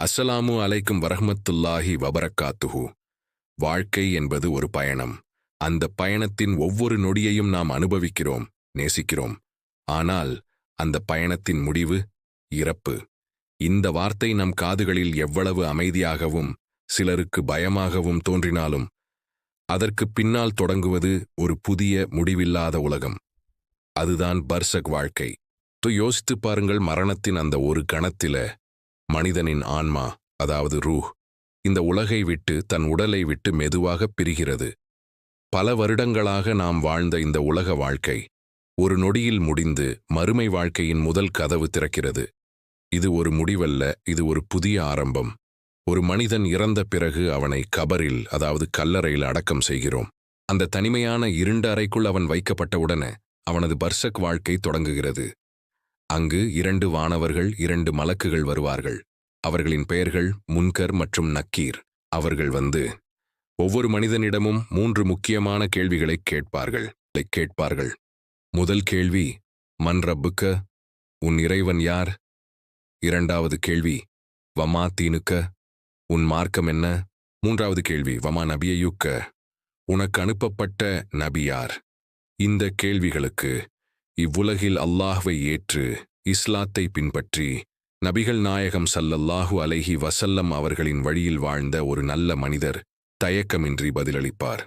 அஸ்ஸலாமு அலைக்கும் வரஹமத்துல்லாஹி வபரக்காத்துஹு. வாழ்க்கை என்பது ஒரு பயணம். அந்த பயணத்தின் ஒவ்வொரு நொடியையும் நாம் அனுபவிக்கிறோம் நேசிக்கிறோம். ஆனால் அந்த பயணத்தின் முடிவு இறப்பு. இந்த வார்த்தை நம் காதுகளில் எவ்வளவு அமைதியாகவும் சிலருக்கு பயமாகவும் தோன்றினாலும் அதற்குப் பின்னால் தொடங்குவது ஒரு புதிய முடிவில்லாத உலகம். அதுதான் பர்சக் வாழ்க்கை. யோசித்துப் பாருங்கள் மரணத்தின் அந்த ஒரு கணத்தில மனிதனின் ஆன்மா அதாவது ரூஹ் இந்த உலகை விட்டு தன் உடலை விட்டு மெதுவாக பிரிகிறது. பல வருடங்களாக நாம் வாழ்ந்த இந்த உலக வாழ்க்கை ஒரு நொடியில் முடிந்து மறுமை வாழ்க்கையின் முதல் கதவு திறக்கிறது. இது ஒரு முடிவல்ல இது ஒரு புதிய ஆரம்பம். ஒரு மனிதன் இறந்த பிறகு அவனை கபரில் அதாவது கல்லறையில் அடக்கம் செய்கிறோம். அந்த தனிமையான இருண்ட அறைக்குள் அவன் வைக்கப்பட்டவுடனே அவனது பர்சக் வாழ்க்கை தொடங்குகிறது. அங்கு இரண்டு வானவர்கள் இரண்டு மலக்குகள் வருவார்கள். அவர்களின் பெயர்கள் முன்கர் மற்றும் நக்கீர். அவர்கள் வந்து ஒவ்வொரு மனிதனிடமும் மூன்று முக்கியமான கேள்விகளை கேட்பார்கள். கேட்பார்கள் முதல் கேள்வி மன் ரப்புக்க உன் இறைவன் யார்? இரண்டாவது கேள்வி வமா தீனுக்க உன் மார்க்கம் என்ன? மூன்றாவது கேள்வி வமா நபியையுக்க உனக்கு அனுப்பப்பட்ட நபியார் இந்த கேள்விகளுக்கு இவ்வுலகில் அல்லாஹ்வை ஏற்று இஸ்லாத்தை பின்பற்றி நபிகள் நாயகம் சல்லல்லாஹு அலைஹி வசல்லம் அவர்களின் வழியில் வாழ்ந்த ஒரு நல்ல மனிதர் தயக்கமின்றி பதிலளிப்பார்.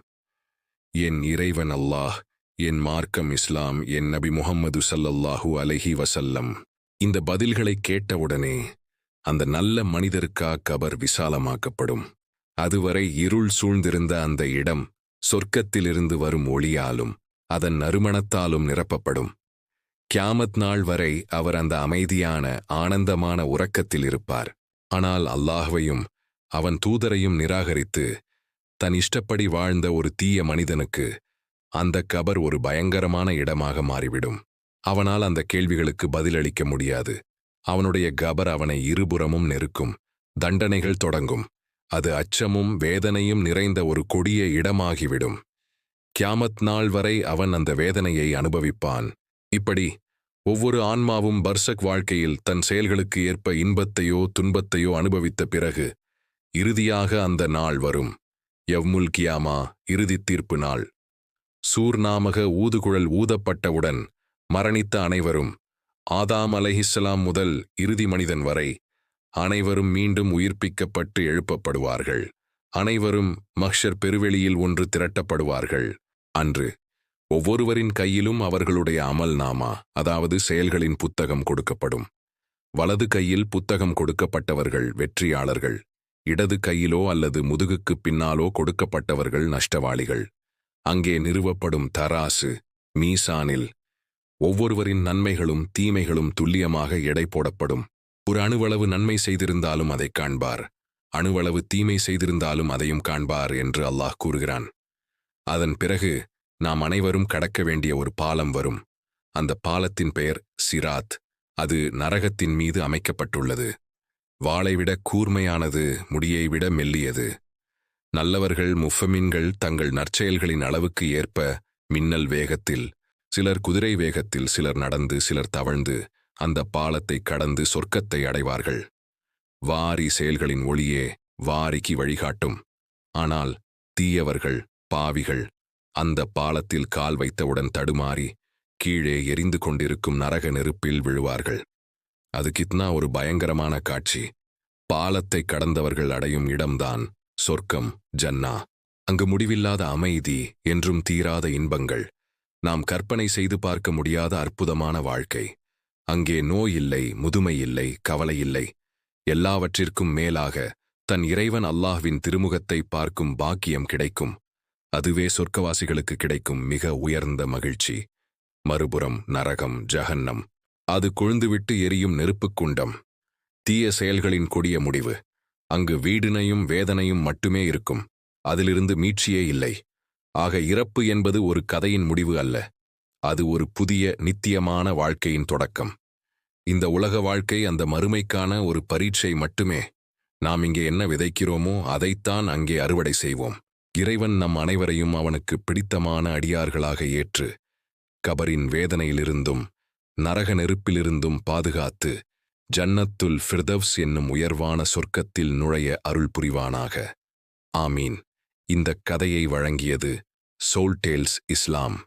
என் இறைவன் அல்லாஹ் என் மார்க்கம் இஸ்லாம் என் நபி முஹம்மது சல்லல்லாஹு அலைஹி வசல்லம் இந்த பதில்களை கேட்டவுடனே அந்த நல்ல மனிதருக்கா கபர் விசாலமாக்கப்படும். அதுவரை இருள் சூழ்ந்திருந்த அந்த இடம் சொர்க்கத்திலிருந்து வரும் ஒளியாலும் அதன் நறுமணத்தாலும் நிரப்பப்படும். கியாமத் நாள் வரை அவர் அந்த அமைதியான ஆனந்தமான உறக்கத்தில் இருப்பார். ஆனால் அல்லாஹ்வையும் அவன் தூதரையும் நிராகரித்து தன் இஷ்டப்படி வாழ்ந்த ஒரு தீய மனிதனுக்கு அந்த கபர் ஒரு பயங்கரமான இடமாக மாறிவிடும். அவனால் அந்த கேள்விகளுக்கு பதிலளிக்க முடியாது. அவனுடைய கபர் அவனை இருபுறமும் நெருக்கும் தண்டனைகள் தொடங்கும். அது அச்சமும் வேதனையும் நிறைந்த ஒரு கொடிய இடமாகிவிடும். கியாமத் நாள் வரை அவன் அந்த வேதனையை அனுபவிப்பான். இப்படி ஒவ்வொரு ஆன்மாவும் பர்சக் வாழ்க்கையில் தன் செயல்களுக்கு ஏற்ப இன்பத்தையோ துன்பத்தையோ அனுபவித்த பிறகு இறுதியாக அந்த நாள் வரும். எவ்முல் கியாமா இறுதித் தீர்ப்பு நாள். சூர்நாமக ஊதுகுழல் ஊதப்பட்டவுடன் மரணித்த அனைவரும் ஆதாம் அலைஹிஸ்ஸலாம் முதல் இறுதி மனிதன் வரை அனைவரும் மீண்டும் உயிர்ப்பிக்கப்பட்டு எழுப்பப்படுவார்கள். அனைவரும் மஹ்ஷர் பெருவெளியில் ஒன்று திரட்டப்படுவார்கள். அன்று ஒவ்வொருவரின் கையிலும் அவர்களுடைய அமல் நாமா அதாவது செயல்களின் புத்தகம் கொடுக்கப்படும். வலது கையில் புத்தகம் கொடுக்கப்பட்டவர்கள் வெற்றியாளர்கள். இடது கையிலோ அல்லது முதுகுக்குப் பின்னாலோ கொடுக்கப்பட்டவர்கள் நஷ்டவாளிகள். அங்கே நிறுவப்படும் தராசு மீசானில். ஒவ்வொருவரின் நன்மைகளும் தீமைகளும் துல்லியமாக எடை போடப்படும். ஒரு அணுவளவு நன்மை செய்திருந்தாலும் அதைக் காண்பார். அணுவளவு தீமை செய்திருந்தாலும் அதையும் காண்பார் என்று அல்லாஹ் கூறுகிறான். அதன் பிறகு நாம் அனைவரும் கடக்க வேண்டிய ஒரு பாலம் வரும். அந்த பாலத்தின் பெயர் சிராத். அது நரகத்தின் மீது அமைக்கப்பட்டுள்ளது. வாளை விட கூர்மையானது முடியை விட மெல்லியது. நல்லவர்கள் முஃபமின்கள் தங்கள் நற்செயல்களின் அளவுக்கு ஏற்ப மின்னல் வேகத்தில் சிலர் குதிரை வேகத்தில் சிலர் நடந்து சிலர் தவழ்ந்து அந்த பாலத்தை கடந்து சொர்க்கத்தை அடைவார்கள். வாரி செயல்களின் ஒளியே வாரிக்கு வழிகாட்டும். ஆனால் தீயவர்கள் பாவிகள் அந்த பாலத்தில் கால் வைத்தவுடன் தடுமாறி கீழே எரிந்து கொண்டிருக்கும் நரக நெருப்பில் விழுவார்கள். அது கித்னா ஒரு பயங்கரமான காட்சி. பாலத்தை கடந்தவர்கள் அடையும் இடம்தான் சொர்க்கம் ஜன்னா. அங்கு முடிவில்லாத அமைதி என்றும் தீராத இன்பங்கள். நாம் கற்பனை செய்து பார்க்க முடியாத அற்புதமான வாழ்க்கை. அங்கே நோய் இல்லை முதுமை இல்லை கவலை இல்லை. எல்லாவற்றிற்கும் மேலாக தன் இறைவன் அல்லாஹ்வின் திருமுகத்தை பார்க்கும் பாக்கியம் கிடைக்கும். அதுவே சொர்க்கவாசிகளுக்கு கிடைக்கும் மிக உயர்ந்த மகிழ்ச்சி. மறுபுறம் நரகம் ஜஹன்னம். அது கொழுந்துவிட்டு எரியும் நெருப்புக் குண்டம். தீய செயல்களின் கொடிய முடிவு. அங்கு வீடினையும் வேதனையும் மட்டுமே இருக்கும். அதிலிருந்து மீட்சியே இல்லை. ஆக இறப்பு என்பது ஒரு கதையின் முடிவு அல்ல. அது ஒரு புதிய நித்தியமான வாழ்க்கையின் தொடக்கம். இந்த உலக வாழ்க்கை அந்த மறுமைக்கான ஒரு பரீட்சை மட்டுமே. நாம் இங்கே என்ன விதைக்கிறோமோ அதைத்தான் அங்கே அறுவடை செய்வோம். இறைவன் நம் அனைவரையும் அவனுக்கு பிடித்தமான அடியார்களாக ஏற்று கபரின் வேதனையிலிருந்தும் நரக நெருப்பிலிருந்தும் பாதுகாத்து ஜன்னத்துல் ஃபிர்தவ்ஸ் என்னும் உயர்வான சொர்க்கத்தில் நுழைய அருள் புரிவானாக. ஆமீன். இந்த கதையை வழங்கியது சோல்டேல்ஸ் இஸ்லாம்.